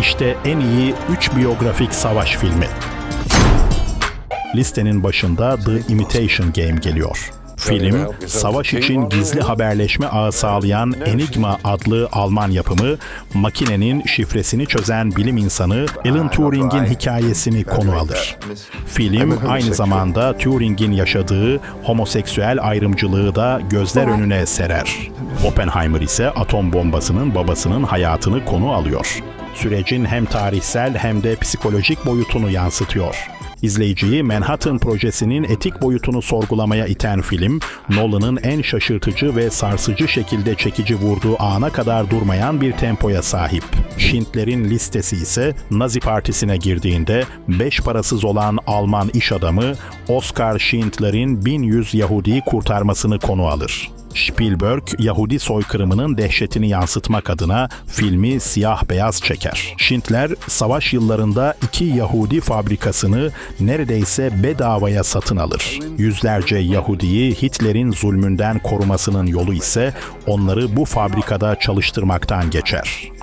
İşte en iyi 3 biyografik savaş filmi. Listenin başında The Imitation Game geliyor. Film, savaş için gizli haberleşme ağı sağlayan Enigma adlı Alman yapımı, makinenin şifresini çözen bilim insanı Alan Turing'in hikayesini konu alır. Film aynı zamanda Turing'in yaşadığı homoseksüel ayrımcılığı da gözler önüne serer. Oppenheimer ise atom bombasının babasının hayatını konu alıyor. Sürecin hem tarihsel hem de psikolojik boyutunu yansıtıyor. İzleyiciyi Manhattan projesinin etik boyutunu sorgulamaya iten film, Nolan'ın en şaşırtıcı ve sarsıcı şekilde çekici vurduğu ana kadar durmayan bir tempoya sahip. Schindler'in listesi ise Nazi Partisi'ne girdiğinde beş parasız olan Alman iş adamı Oskar Schindler'in 1100 Yahudi'yi kurtarmasını konu alır. Spielberg, Yahudi soykırımının dehşetini yansıtmak adına filmi siyah beyaz çeker. Schindler, savaş yıllarında iki Yahudi fabrikasını neredeyse bedavaya satın alır. Yüzlerce Yahudiyi Hitler'in zulmünden korumasının yolu ise onları bu fabrikada çalıştırmaktan geçer.